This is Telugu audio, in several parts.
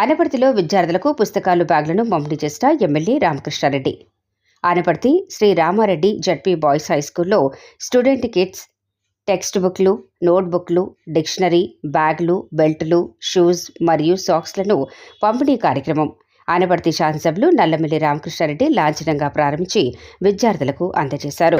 ఆనపర్తిలో విద్యార్థులకు పుస్తకాలు బ్యాగులను పంపిణీ చేసిన MLA Ramakrishna Reddy. Anaparthi Shri Ramareddy ZP boys high స్కూల్లో స్టూడెంట్ కిట్స్ టెక్స్ట్ బుక్లు నోట్బుక్లు డిక్షనరీ బ్యాగులు బెల్టులు షూస్ మరియు సాక్స్లను పంపిణీ కార్యక్రమం. ఆనపర్తి శాసనసభ్యులు నల్లమిల్లి రామకృష్ణారెడ్డి లాంఛనంగా ప్రారంభించి విద్యార్థులకు అందజేశారు.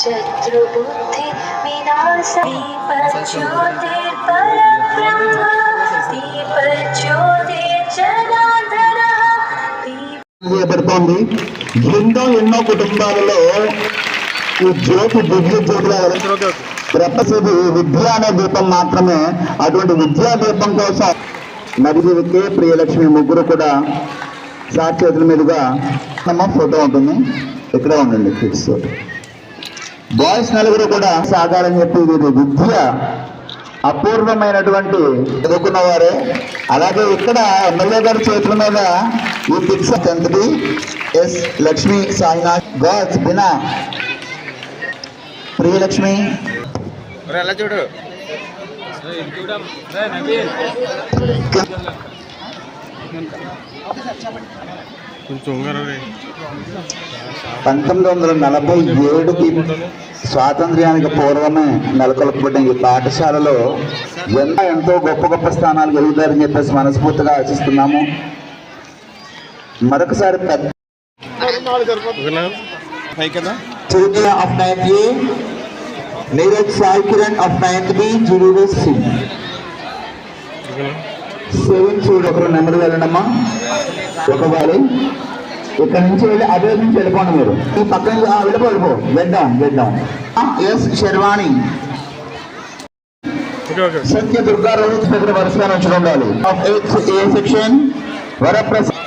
శత్రుబుద్ధి బృందం ఎన్నో కుటుంబాలలో ఈ జ్యోతి బుద్ధి జ్యోతిలో ప్రపసిది విద్య అనే దీపం మాత్రమే. అటువంటి విద్యా దీపం కోసం నడిదివికి ప్రియలక్ష్మి ముగ్గురు కూడా సాక్షేతుల మీదుగా తమ ఫోటో ఉంటుంది. ఇక్కడే ఉండండి ఫిక్స్ బాయ్స్ నలుగురు కూడా సాగాలని చెప్పి ఇది విద్య అపూర్వమైనటువంటి చదువుకున్న వారే అలాగే ఇక్కడ ఎమ్మెల్యే గారి చేతుల మీద ఈ పిక్స్ చంద్రి ఎస్ లక్ష్మి సాయినాథ్ గాడ్స్ బినా ప్రియలక్ష్మి. చూడు. పంతొమ్మిది వందల నలభై ఏడుకి స్వాతంత్ర్యానికి పూర్వమే నెలకొల్పబడిన ఈ పాఠశాలలో ఎంత ఎంతో గొప్ప గొప్ప స్థానాలు ఎదుగుతారని చెప్పేసి మనస్ఫూర్తిగా ఆశిస్తున్నాము. మరొకసారి పెద్ద Chirutla of 9th A, Neeraj Sai Kiran of seven చూడు ఒకరు నెమ్మది వెళ్ళండమ్మా. ఒక వారి ఇక్కడ నుంచి వెళ్ళి అదే నుంచి వెళ్ళిపోండి మీరు. ఈ పక్కన వెళ్ళిపో వెళ్ళిపో. వెడ్డాం వెడ్డాం ఎస్ శర్వాణి. సత్య దుర్గా రోహిత్ దగ్గర వరుసగా నుంచి ఉండాలి. Of eighth A section Varaprasad.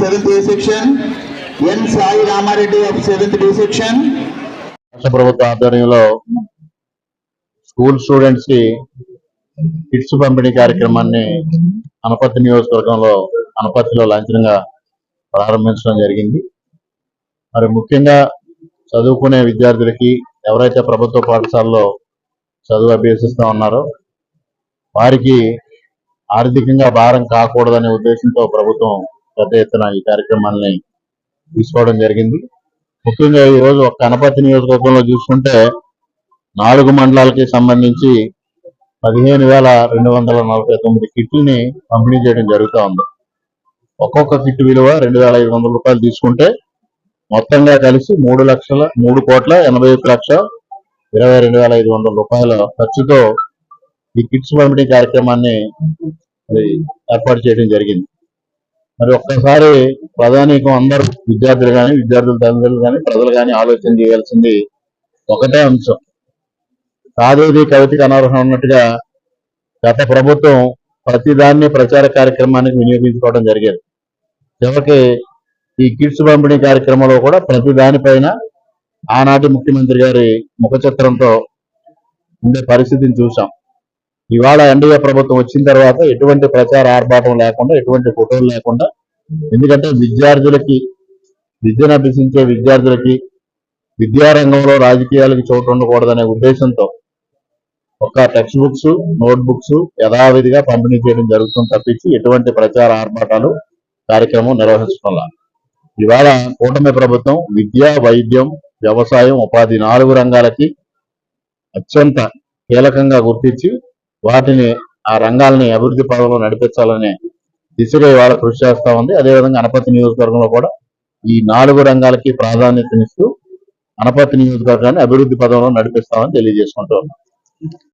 Seventh A section N Sai Ramareddy of seventh D section రాష్ట్ర ప్రభుత్వ ఆధ్వర్యంలో స్కూల్ స్టూడెంట్స్కి కిట్స్ పంపిణీ కార్యక్రమాన్ని అనపర్తి నియోజకవర్గంలో అనపర్తిలో లాంఛనంగా ప్రారంభించడం జరిగింది. మరి ముఖ్యంగా చదువుకునే విద్యార్థులకి ఎవరైతే ప్రభుత్వ పాఠశాలలో చదువు అభ్యసిస్తూ ఉన్నారో వారికి ఆర్థికంగా భారం కాకూడదనే ఉద్దేశంతో ప్రభుత్వం పెద్ద ఎత్తున ఈ కార్యక్రమాన్ని తీసుకోవడం జరిగింది. ముఖ్యంగా ఈ రోజు ఒక అనపర్తి నియోజకవర్గంలో చూసుకుంటే నాలుగు మండలాలకి సంబంధించి పదిహేను వేల రెండు వందల నలభై తొమ్మిది కిట్లని పంపిణీ చేయడం జరుగుతూ ఉంది. ఒక్కొక్క కిట్ విలువ రెండు వేల ఐదు వందల రూపాయలు తీసుకుంటే మొత్తంగా కలిసి మూడు లక్షల మూడు కోట్ల ఎనభై ఒక్క లక్ష ఇరవై రెండు వేల ఐదు వందల రూపాయల ఖర్చుతో ఈ కిట్స్ పంపిణీ కార్యక్రమాన్ని ఏర్పాటు చేయడం జరిగింది. మరి ఒక్కసారి ప్రధానికం అందరూ విద్యార్థులు కానీ విద్యార్థుల తల్లిదండ్రులు కానీ ప్రజలు కానీ ఆలోచన చేయాల్సింది ఒకటే అంశం. కాదేది కవితకు అనర్హం ఉన్నట్టుగా గత ప్రభుత్వం ప్రతిదాన్ని ప్రచార కార్యక్రమానికి వినియోగించుకోవడం జరిగేది. చివరికి ఈ కిట్స్ పంపిణీ కార్యక్రమంలో కూడా ప్రతి దానిపైన ఆనాటి ముఖ్యమంత్రి గారి ముఖ చిత్రంతో ఉండే పరిస్థితిని చూసాం ఇవాళ ఎన్డీఏ ప్రభుత్వం వచ్చిన తర్వాత ఎటువంటి ప్రచార ఆర్భాటం లేకుండా ఎటువంటి ఫోటోలు లేకుండా ఎందుకంటే విద్యార్థులకి విద్యను అభ్యసించే విద్యార్థులకి విద్యారంగంలో రాజకీయాలకి చోటు ఉండకూడదనే ఉద్దేశంతో ఒక టెక్స్ట్ బుక్స్ నోట్ బుక్స్ యథావిధిగా పంపిణీ చేయడం జరుగుతుంది తప్పించి ఎటువంటి ప్రచార ఆర్భాటాలు కార్యక్రమం నిర్వహించడం ఇవాళ కూటమి ప్రభుత్వం విద్య వైద్యం వ్యవసాయం ఉపాధి నాలుగు రంగాలకి అత్యంత కీలకంగా గుర్తించి వాటిని ఆ రంగాలని అభివృద్ధి పదంలో నడిపించాలనే దిశగా ఇవాళ కృషి చేస్తా ఉంది. అదేవిధంగా అనపతి నియోజకవర్గంలో కూడా ఈ నాలుగు రంగాలకి ప్రాధాన్యతనిస్తూ అనపతి నియోజకవర్గాన్ని అభివృద్ధి పదంలో నడిపిస్తామని తెలియజేసుకుంటూ